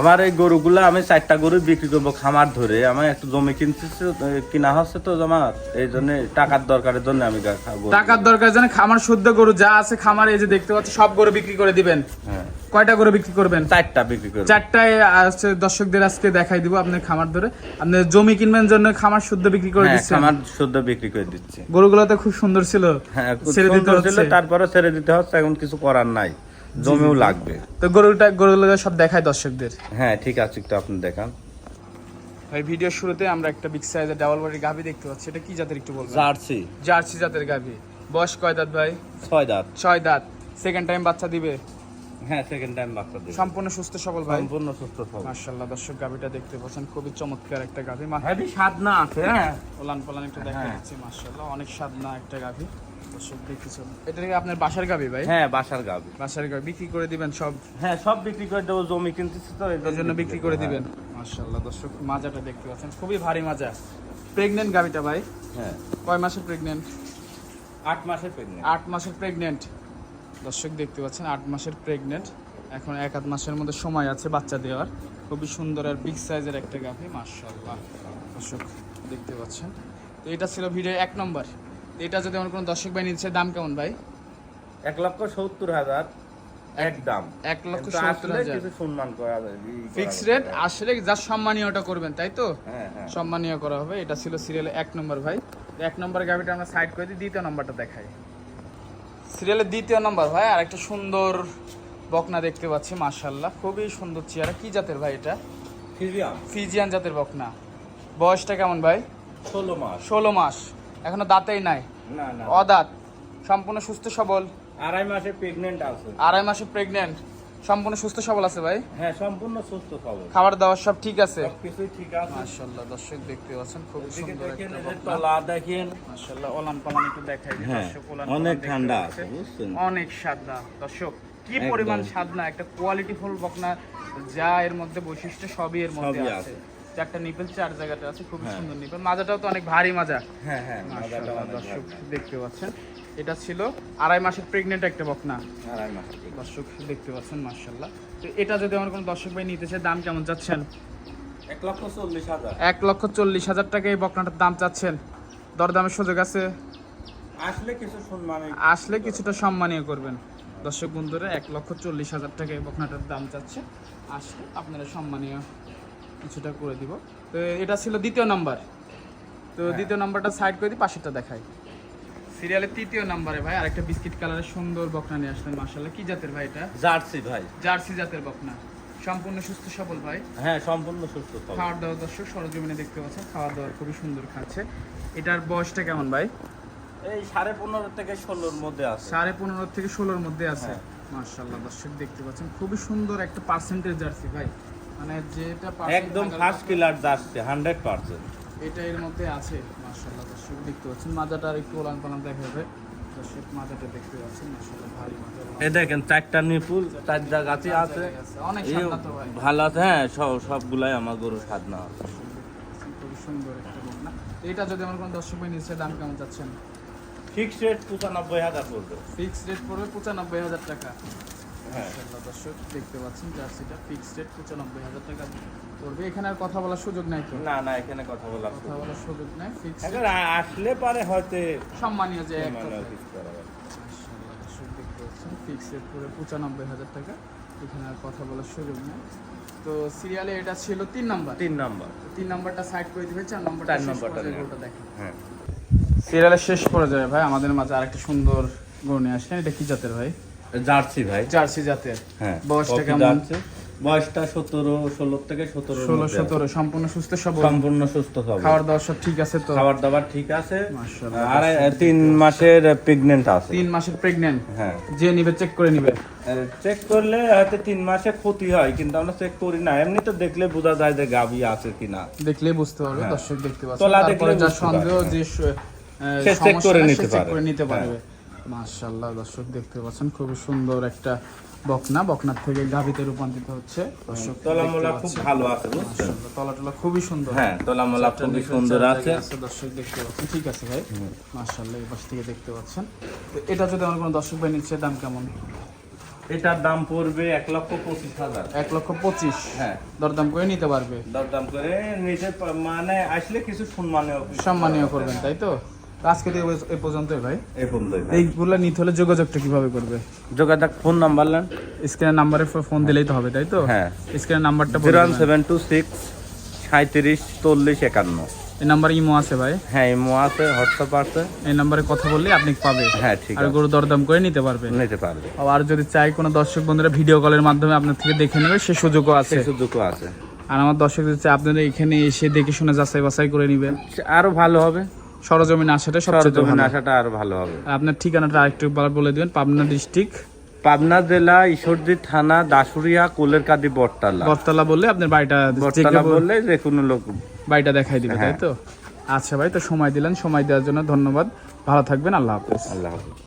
আমার এই গরুগুলা আমি চারটা গরু বিক্রি করব খামার ধরে। আমার একটু জমি কিনতে কিনা হচ্ছে তো আমার এই জন্য টাকার দরকারের জন্য আমি টাকার দরকার জানে খামার শুদ্ধ গরু যা আছে খামারে এই যে দেখতে পাচ্ছি সব গরু বিক্রি করে দিবেন। হ্যাঁ। কয়টা গরু বিক্রি করবেন? চারটা বিক্রি করব। চারটায় আসছে দর্শকদের আজকে দেখাই দিব আপনার খামার ধরে। আপনি জমি কিনবেন জন্য খামার শুদ্ধ বিক্রি করে হ্যাঁ দিচ্ছেন? খামার শুদ্ধ বিক্রি করে দিচ্ছে। গরুগুলো তো খুব সুন্দর ছিল। হ্যাঁ ছেড়ে দিতে হচ্ছে। তারপরে ছেড়ে দিতে হচ্ছে এখন কিছু করার নাই। জমিও লাগবে। তো গরুটা গরুগুলো সব দেখায় দর্শকদের। হ্যাঁ ঠিক আছে একটু আপনি দেখান। ভাই ভিডিও শুরুতে আমরা একটা বিগ সাইজের ডাবল বডির গাভি দেখতে পাচ্ছি। এটা কি জাতের একটু বলবেন? জার্সি। জার্সি জাতের গাভি। বয়স কয় দাঁত ভাই? ছয় দাঁত। ছয় দাঁত। সেকেন্ড টাইম বাচ্চা দিবে? হ্যাঁ সেকেন্ড টাইম বাচ্চা দিবে। সম্পূর্ণ সুস্থ সবল ভাই? সম্পূর্ণ সুস্থ সবল। মাশাআল্লাহ দর্শক গাভিটা দেখতে পাচ্ছেন খুবই চমৎকার একটা গাভি। হেভি স্বাদ না আছে হ্যাঁ? ওলান পালান একটু দেখা হ্যাঁ। যাচ্ছে মাশাআল্লাহ অনেক স্বাদনা একটা গাভি। দর্শক দেখতেছেন এটা কি আপনার বাসার ভাই? হ্যাঁ বাসার গাবি। বাসার গাভি বিক্রি করে দিবেন সব? হ্যাঁ সব বিক্রি করে দেবো জমি কিনতেছি তো এর জন্য বিক্রি করে দিবেন। মাশাআল্লাহ দর্শক মাজাটা দেখতে পাচ্ছেন। খুবই ভারী মাজা। প্রেগনেন্ট ভাই। হ্যাঁ। কয় মাসের প্রেগনেন্ট আট মাসের প্রেগনেন্ট আট মাসের প্রেগনেন্ট দর্শক দেখতে পাচ্ছেন আট মাসের প্রেগনেন্ট এখন এক আধ মাসের মধ্যে সময় আছে বাচ্চা দেওয়ার। খুবই সুন্দর আর বিগ সাইজের একটা গাভি মাশাআল্লাহ। দর্শক দেখতে পাচ্ছেন। তো এটা ছিল ভিডিও এক নম্বর। এটা যদি আমার কোনো দর্শক ভাই নিচ্ছে দাম কেমন ভাই? এক লক্ষ সত্তর হাজার একদম এক লক্ষ কিন্তু সত্তর হাজার। কিছু সম্মান করা যায়, ই করা ফিক্স যায়। রেট আসলে যা সম্মানীয়টা করবেন তাই তো? হ্যাঁ হ্যাঁ। সম্মানীয় করা হবে এটা ছিল সিরিয়ালে এক নম্বর ভাই। এক নম্বর গাভিটা আমরা সাইড করে দিই দ্বিতীয় নম্বরটা দেখাই। সিরিয়ালের দ্বিতীয় নম্বর ভাই আর একটা সুন্দর বকনা দেখতে পাচ্ছি মাশাল্লাহ খুবই সুন্দর চেয়ারা কি জাতের ভাই এটা? ফিজিয়ান জাতের বকনা। বয়সটা কেমন ভাই? ষোলো মাস। ষোলো মাস। এখনও দাঁতেই নাই? অদাঁত। সম্পূর্ণ সুস্থ সবল? আড়াই মাসে প্রেগনেন্ট আছে। আড়াই মাসে প্রেগনেন্ট সম্পূর্ণ সুস্থ সবল আছে ভাই? হ্যাঁ সম্পূর্ণ সুস্থ খবর খাবার দাবার সব ঠিক আছে? সবকিছুই ঠিক আছে। মাশাল্লাহ দর্শক দেখতে পাচ্ছেন খুব সুন্দর একটা তলা দেখেন। মাশাআল্লাহ ওলান পালান একটু দেখাই দিই হ্যাঁ, দর্শক, ওলান অনেক ঠান্ডা আছে, বুঝছেন? অনেক সাদা। দর্শক কি পরিমাণ সাদনা একটা কোয়ালিটি ফুল বকনা যা এর মধ্যে বৈশিষ্ট্য সবই এর মধ্যে আছে। চারটা নিপেল চার জায়গাতে আছে খুব হ্যাঁ। সুন্দর নিপেল। মাজাটাও তো অনেক ভারী মাজা। হ্যাঁ হ্যাঁ দর্শক দেখতে পাচ্ছেন। এটা ছিল আড়াই মাসের প্রেগনেন্ট একটা বকনা। আড়াই pregnant। দর্শক দেখতে পাচ্ছেন মাশাআল্লাহ। তো এটা যদি আমার কোনো দর্শক ভাই নিতে চায় দাম কেমন এক লক্ষ চল্লিশ হাজার। এক লক্ষ চল্লিশ হাজার টাকা এই বকনাটার দাম চাচ্ছেন। দরদামের সুযোগ আছে? আসলে কিছু সম্মান আসলে কিছুটা সম্মানীয় করবেন। দর্শক বন্ধুরা এক লক্ষ চল্লিশ হাজার টাকা এই বকনাটার দাম চাচ্ছে। আসলে আপনারা সম্মানীয়। কিছুটা করে দিব। তো এটা ছিল দ্বিতীয় নাম্বার। তো দ্বিতীয় নাম্বারটা সাইড করে দিই পাশেরটা দেখাই। সিরিয়ালের তৃতীয় নাম্বারে ভাই আরেকটা বিস্কিট কালারের সুন্দর বকনা নিয়ে আসলেন মার্শাল্লাহ কি জাতের ভাই এটা? জার্সি ভাই। জার্সি জাতের বকনা। সম্পূর্ণ সুস্থ সবল ভাই? হ্যাঁ সম্পূর্ণ সুস্থ খবর খাওয়ার দাওয়া দর্শক সরজমিনে দেখতে পাচ্ছেন খাওয়া দাওয়া খুবই সুন্দর খাচ্ছে। এটার বয়সটা কেমন ভাই? এই সাড়ে পনেরো থেকে ষোলোর মধ্যে আছে। সাড়ে পনেরো থেকে ষোলোর মধ্যে আছে। হ্যাঁ। মার্শাল্লাহ দর্শক দেখতে পাচ্ছেন খুবই সুন্দর একটা পার্সেন্টেজ জার্সি ভাই। মানে যেটা একদম first killer jersey hundred percent এটা এর মধ্যে আছে মার্শাল্লাহ দর্শক দেখতে পাচ্ছেন মাজাটা আর একটু ওলান পালান দেখা যাবে। দর্শক মাজাটা দেখতে পাচ্ছেন মার্শাল্লাহ ভারী মাজা এ দেখেন চারটা নিপুল চার জায়গাতে আছে। অনেক এই সাদা তো ভাই। ভালো আছে হ্যাঁ সব সবগুলাই আমার গরু সাধনা আছে খুবই সুন্দর একটা বকনা এটা যদি আমার কোনো দর্শক ভাই নিচ্ছে দাম কেমন চাচ্ছেন? ফিক্স রেট পঁচানব্বই হাজার পড়বে। ফিক্সড রেট পড়বে পঁচানব্বই হাজার টাকা। হ্যাঁ। দর্শক দেখতে পাচ্ছেন জার্সিটা ফিক্সড রেট পঁচানব্বই হাজার টাকা। পড়বে এখানে আর কথা বলার সুযোগ নাই তো? না না এখানে কথা বলা কথা বলার সুযোগ নাই ফিক্সড এখন আসলে পারে হয়তো সম্মানীয় যে এক করা দর্শক দেখতে পাচ্ছেন ফিক্সড রেট পড়বে পঁচানব্বই হাজার টাকা। এখানে আর কথা বলার সুযোগ নেই। তো সিরিয়ালে এটা ছিল তিন নাম্বার। তিন নাম্বার। তিন নাম্বারটা সাইড করে দিবে চার নাম্বারটা চার শেষ নাম্বারটা পর্যায়ে দেখেন। হ্যাঁ। সিরিয়ালের শেষ পর্যায়ে ভাই আমাদের মাঝে আরেকটা সুন্দর গরু নিয়ে আসলেন এটা কি জাতের ভাই? জার্সি ভাই। জার্সি জাতের। হ্যাঁ। বয়সটা কেমন? বয়সটা সতেরো ষোলো থেকে সতেরো ষোলো সতেরো সম্পূর্ণ সুস্থ সবল। সম্পূর্ণ সুস্থ খবর খাবার দাবার সব ঠিক আছে তো? খাবার দাবার ঠিক আছে। আর তিন মাসের প্রেগনেন্ট আছে। তিন মাসের প্রেগনেন্ট হ্যাঁ। যে নিবে চেক করে নিবে। চেক করলে হয়তো তিন মাসে ক্ষতি হয় কিন্তু আমরা চেক করি না। এমনি তো দেখলে বোঝা যায় যে গাভী আছে কিনা। দেখলেই বুঝতে পারবে হ্যাঁ। দর্শক দেখতে পাচ্ছে। তলা দেখলে যা সন্দেহ যে করে নিতে সে করে নিতে হ্যাঁ। পারবে। মাশাআল্লাহ দর্শক দেখতে পাচ্ছেন খুবই সুন্দর একটা বকনা। বকনার থেকে গাভিতে রূপান্তরিত হচ্ছে। দর্শক তলামলা খুব ভালো আছে বুঝছেন? মাশাআল্লাহ তলা টলা খুবই সুন্দর। হ্যাঁ তলামলা খুবই সুন্দর আছে। দর্শক দেখতে পাচ্ছেন। ঠিক আছে ভাই মাশাআল্লাহ এই পাশ থেকে দেখতে পাচ্ছেন। তো এটা যদি আমার কোনো দর্শক ভাই নিচ্ছে দাম কেমন? এটার দাম পড়বে এক লক্ষ পঁচিশ হাজার। এক লক্ষ পঁচিশ? হ্যাঁ। দরদাম করে নিতে পারবে? দরদাম করে নিতে মানে আসলে কিছু সম্মানীয় সম্মানীয় করবেন তাই তো? আজকে তো এ- পর্যন্তই ভাই। এই পর্যন্তই এইগুলো নিতে হলে যোগাযোগটা কীভাবে করবে? যোগাযোগ ফোন নাম্বার নেন। স্ক্রিনের নাম্বারে ফোন দিলেই তো হবে তাই তো? হ্যাঁ। স্ক্রিনের নাম্বারটা zero one seven two six সাঁত্রিশ চল্লিশ একান্ন। এই নাম্বার ইমো আছে ভাই? হ্যাঁ ইমো আছে হোয়াটসঅ্যাপ আছে। এই নাম্বারে কথা বললে আপনি পাবে হ্যাঁ ঠিক আর গরু দরদাম করে নিতে পারবেন নিতে পারবে। আর যদি চাই কোনো দর্শক বন্ধুরা ভিডিও কলের মাধ্যমে আপনার থেকে দেখে নেবে সে সুযোগও আছে। সুযোগও আছে। আর আমার দর্শক যদি চাই আপনারা এখানে এসে দেখে শুনে যাচাই বাছাই করে নেবেন। আরও ভালো হবে। সরজমিন আসাটা সরজমিন আসাটা আরও ভালো হবে। আপনার ঠিকানাটা আরেকটু বলে দিবেন পাবনা ডিস্ট্রিক্ট। পাবনা জেলা ঈশ্বরদী থানা দাসুরিয়া কোলেরকাদি বটতলা। বটতলা বললে আপনার বাড়িটা বটতলা বললে যে কোনো লোক বাড়িটা দেখাই দিবে তাই হ্যাঁ। তো আচ্ছা ভাই তো সময় দিলেন সময় দেওয়ার জন্য ধন্যবাদ। ভালো থাকবেন আল্লাহ হাফেজ। আল্লাহ হাফেজ।